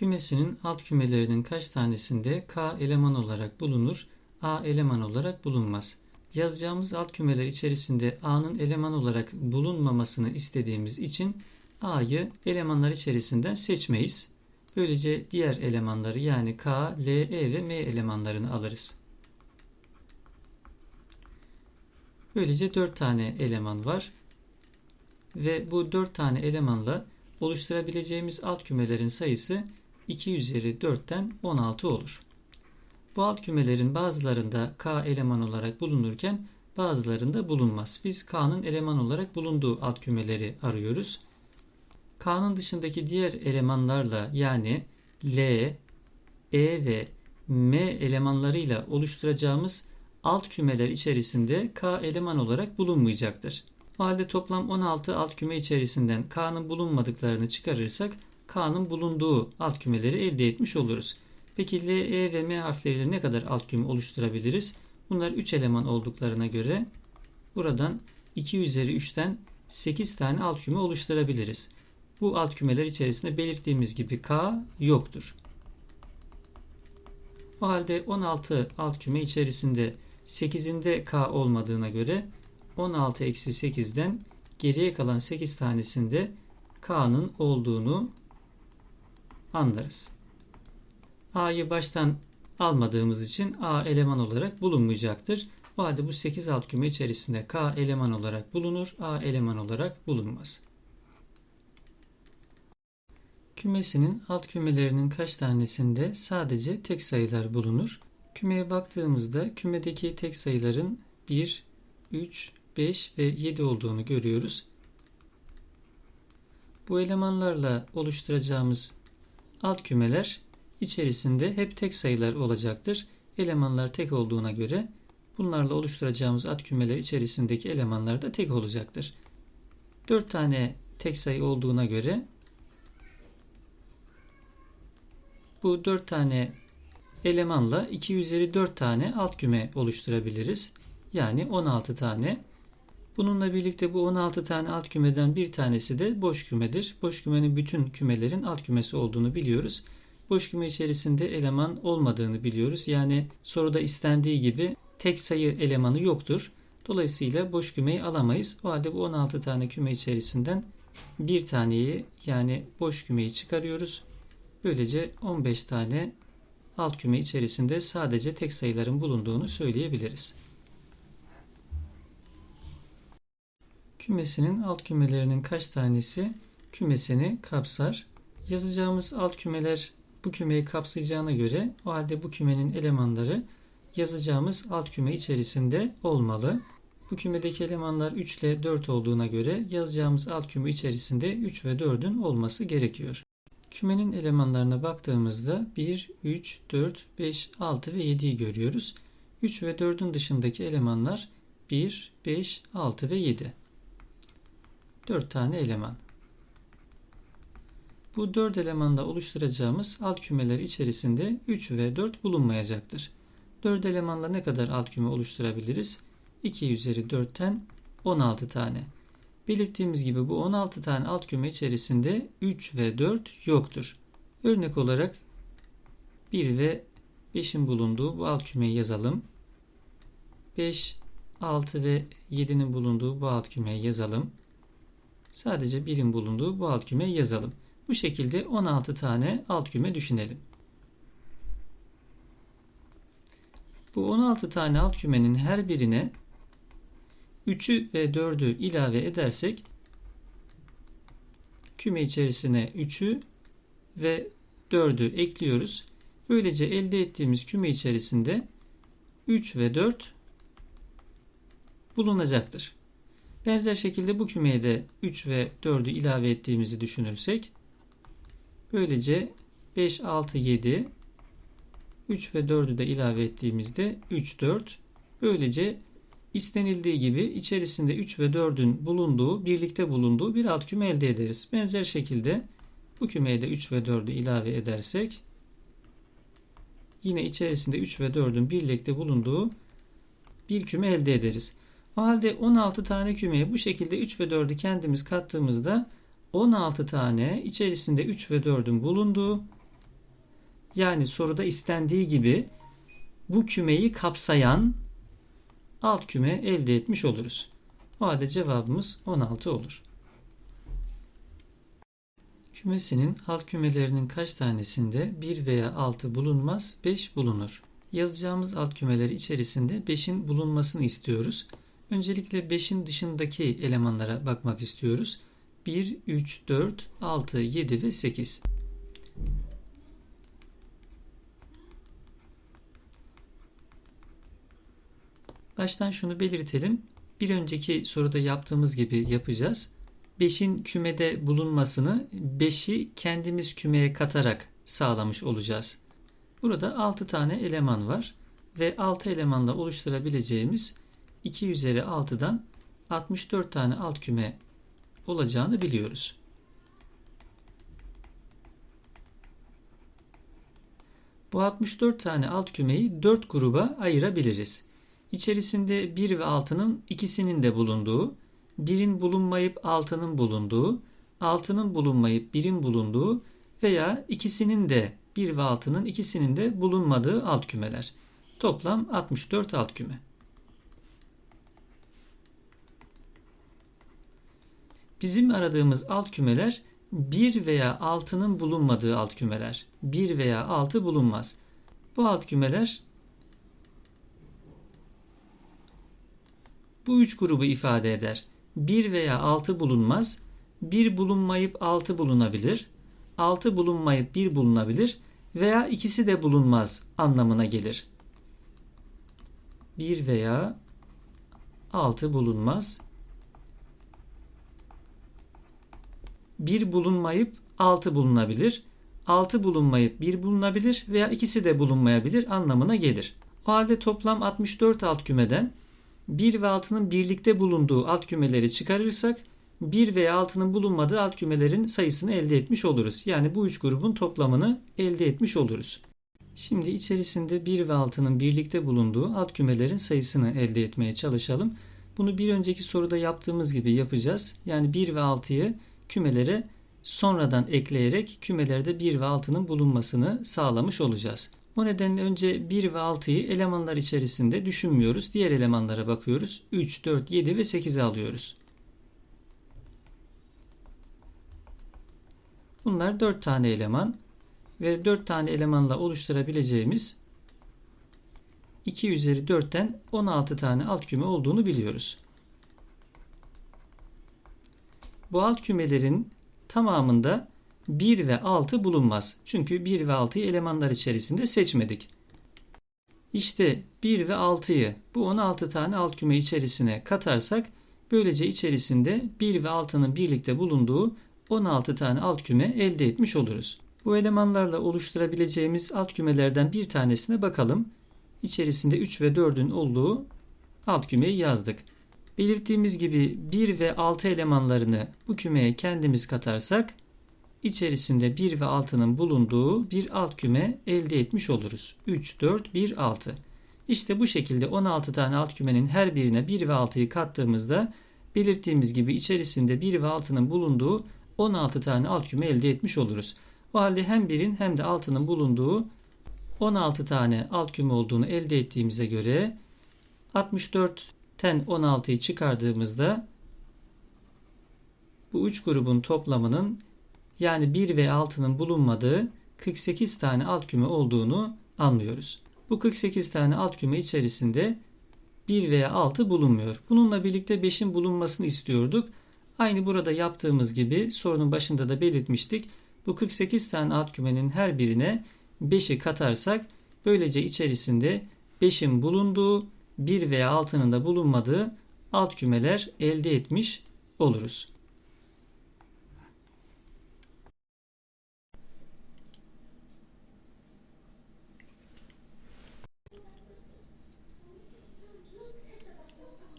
Kümesinin alt kümelerinin kaç tanesinde K eleman olarak bulunur, A eleman olarak bulunmaz? Yazacağımız alt kümeler içerisinde A'nın eleman olarak bulunmamasını istediğimiz için A'yı elemanlar içerisinden seçmeyiz. Böylece diğer elemanları yani K, L, E ve M elemanlarını alırız. Böylece 4 tane eleman var. Ve bu 4 tane elemanla oluşturabileceğimiz alt kümelerin sayısı 2 üzeri 4'ten 16 olur. Bu alt kümelerin bazılarında K eleman olarak bulunurken bazılarında bulunmaz. Biz K'nın eleman olarak bulunduğu alt kümeleri arıyoruz. K'nın dışındaki diğer elemanlarla yani L, E ve M elemanlarıyla oluşturacağımız alt kümeler içerisinde K eleman olarak bulunmayacaktır. O halde toplam 16 alt küme içerisinden K'nın bulunmadıklarını çıkarırsak K'nın bulunduğu alt kümeleri elde etmiş oluruz. Peki L, E ve M harfleriyle ne kadar alt küme oluşturabiliriz? Bunlar 3 eleman olduklarına göre buradan 2 üzeri 3'ten 8 tane alt küme oluşturabiliriz. Bu alt kümeler içerisinde belirttiğimiz gibi K yoktur. O halde 16 alt küme içerisinde 8'inde K olmadığına göre 16 eksi 8'den geriye kalan 8 tanesinde K'nın olduğunu anlarız. A'yı baştan almadığımız için A eleman olarak bulunmayacaktır. O halde bu 8 alt küme içerisinde K eleman olarak bulunur, A eleman olarak bulunmaz. Kümesinin alt kümelerinin kaç tanesinde sadece tek sayılar bulunur? Kümeye baktığımızda kümedeki tek sayıların 1, 3, 5 ve 7 olduğunu görüyoruz. Bu elemanlarla oluşturacağımız alt kümeler içerisinde hep tek sayılar olacaktır. Elemanlar tek olduğuna göre bunlarla oluşturacağımız alt kümeler içerisindeki elemanlar da tek olacaktır. 4 tane tek sayı olduğuna göre bu 4 tane elemanla 2 üzeri 4 tane alt küme oluşturabiliriz. Yani 16 tane. Bununla birlikte bu 16 tane alt kümeden bir tanesi de boş kümedir. Boş kümenin bütün kümelerin alt kümesi olduğunu biliyoruz. Boş küme içerisinde eleman olmadığını biliyoruz. Yani soruda istendiği gibi tek sayı elemanı yoktur. Dolayısıyla boş kümeyi alamayız. O halde bu 16 tane küme içerisinden bir taneyi yani boş kümeyi çıkarıyoruz. Böylece 15 tane alt küme içerisinde sadece tek sayıların bulunduğunu söyleyebiliriz. Kümesinin alt kümelerinin kaç tanesi kümesini kapsar? Yazacağımız alt kümeler bu kümeyi kapsayacağına göre o halde bu kümenin elemanları yazacağımız alt küme içerisinde olmalı. Bu kümedeki elemanlar 3 ile 4 olduğuna göre yazacağımız alt küme içerisinde 3 ve 4'ün olması gerekiyor. Kümenin elemanlarına baktığımızda 1, 3, 4, 5, 6 ve 7'yi görüyoruz. 3 ve 4'ün dışındaki elemanlar 1, 5, 6 ve 7. 4 tane eleman. Bu 4 elemanda oluşturacağımız alt kümeler içerisinde 3 ve 4 bulunmayacaktır. 4 elemanla ne kadar alt küme oluşturabiliriz? 2 üzeri 4'ten 16 tane. Belirttiğimiz gibi bu 16 tane alt küme içerisinde 3 ve 4 yoktur. Örnek olarak 1 ve 5'in bulunduğu bu alt kümeyi yazalım. 5, 6 ve 7'nin bulunduğu bu alt kümeyi yazalım. Sadece 1'in bulunduğu bu alt kümeyi yazalım. Bu şekilde 16 tane alt küme düşünelim. Bu 16 tane alt kümenin her birine 3'ü ve 4'ü ilave edersek küme içerisine 3'ü ve 4'ü ekliyoruz. Böylece elde ettiğimiz küme içerisinde 3 ve 4 bulunacaktır. Benzer şekilde bu kümeye de 3 ve 4'ü ilave ettiğimizi düşünürsek böylece 5, 6, 7 3 ve 4'ü de ilave ettiğimizde 3, 4 böylece istenildiği gibi içerisinde 3 ve 4'ün bulunduğu, birlikte bulunduğu bir alt küme elde ederiz. Benzer şekilde bu kümeye de 3 ve 4'ü ilave edersek yine içerisinde 3 ve 4'ün birlikte bulunduğu bir küme elde ederiz. O halde 16 tane kümeye bu şekilde 3 ve 4'ü kendimiz kattığımızda 16 tane içerisinde 3 ve 4'ün bulunduğu Yani soruda istendiği gibi bu kümeyi kapsayan alt küme elde etmiş oluruz. O halde cevabımız 16 olur. Kümesinin alt kümelerinin kaç tanesinde 1 veya 6 bulunmaz, 5 bulunur. Yazacağımız alt kümeleri içerisinde 5'in bulunmasını istiyoruz. Öncelikle 5'in dışındaki elemanlara bakmak istiyoruz. 1, 3, 4, 6, 7 ve 8. Baştan şunu belirtelim. Bir önceki soruda yaptığımız gibi yapacağız. 5'in kümede bulunmasını 5'i kendimiz kümeye katarak sağlamış olacağız. Burada 6 tane eleman var ve 6 elemanla oluşturabileceğimiz 2 üzeri 6'dan 64 tane alt küme olacağını biliyoruz. Bu 64 tane alt kümeyi 4 gruba ayırabiliriz. İçerisinde 1 ve 6'nın ikisinin de bulunduğu, 1'in bulunmayıp 6'nın bulunduğu, 6'nın bulunmayıp 1'in bulunduğu veya ikisinin de 1 ve 6'nın ikisinin de bulunmadığı alt kümeler. Toplam 64 alt küme. Bizim aradığımız alt kümeler 1 veya 6'nın bulunmadığı alt kümeler. 1 veya 6 bulunmaz. Bu alt kümeler bu üç grubu ifade eder. 1 veya 6 bulunmaz. 1 bulunmayıp 6 bulunabilir. 6 bulunmayıp 1 bulunabilir veya ikisi de bulunmaz anlamına gelir. 1 veya 6 bulunmaz. 1 bulunmayıp 6 bulunabilir. 6 bulunmayıp 1 bulunabilir veya ikisi de bulunmayabilir anlamına gelir. O halde toplam 64 alt kümeden 1 ve 6'nın birlikte bulunduğu alt kümeleri çıkarırsak 1 veya 6'nın bulunmadığı alt kümelerin sayısını elde etmiş oluruz. Yani bu üç grubun toplamını elde etmiş oluruz. Şimdi içerisinde 1 ve 6'nın birlikte bulunduğu alt kümelerin sayısını elde etmeye çalışalım. Bunu bir önceki soruda yaptığımız gibi yapacağız. Yani 1 ve 6'yı kümelere sonradan ekleyerek kümelerde 1 ve 6'nın bulunmasını sağlamış olacağız. O nedenle önce 1 ve 6'yı elemanlar içerisinde düşünmüyoruz. Diğer elemanlara bakıyoruz. 3, 4, 7 ve 8'i alıyoruz. Bunlar 4 tane eleman ve 4 tane elemanla oluşturabileceğimiz 2 üzeri 4'ten 16 tane alt küme olduğunu biliyoruz. Bu alt kümelerin tamamında 1 ve 6 bulunmaz. Çünkü 1 ve 6'yı elemanlar içerisinde seçmedik. İşte 1 ve 6'yı bu 16 tane alt küme içerisine katarsak böylece içerisinde 1 ve 6'nın birlikte bulunduğu 16 tane alt küme elde etmiş oluruz. Bu elemanlarla oluşturabileceğimiz alt kümelerden bir tanesine bakalım. İçerisinde 3 ve 4'ün olduğu alt kümeyi yazdık. Belirttiğimiz gibi 1 ve 6 elemanlarını bu kümeye kendimiz katarsak içerisinde 1 ve 6'nın bulunduğu bir alt küme elde etmiş oluruz. 3, 4, 1, 6. İşte bu şekilde 16 tane alt kümenin her birine 1 ve 6'yı kattığımızda belirttiğimiz gibi içerisinde 1 ve 6'nın bulunduğu 16 tane alt küme elde etmiş oluruz. O halde hem 1'in hem de 6'nın bulunduğu 16 tane alt küme olduğunu elde ettiğimize göre 64'ten 16'yı çıkardığımızda bu üç grubun toplamının yani 1 ve 6'nın bulunmadığı 48 tane alt küme olduğunu anlıyoruz. Bu 48 tane alt küme içerisinde 1 veya 6 bulunmuyor. Bununla birlikte 5'in bulunmasını istiyorduk. Aynı burada yaptığımız gibi sorunun başında da belirtmiştik. Bu 48 tane alt kümenin her birine 5'i katarsak böylece içerisinde 5'in bulunduğu 1 veya 6'nın da bulunmadığı alt kümeler elde etmiş oluruz.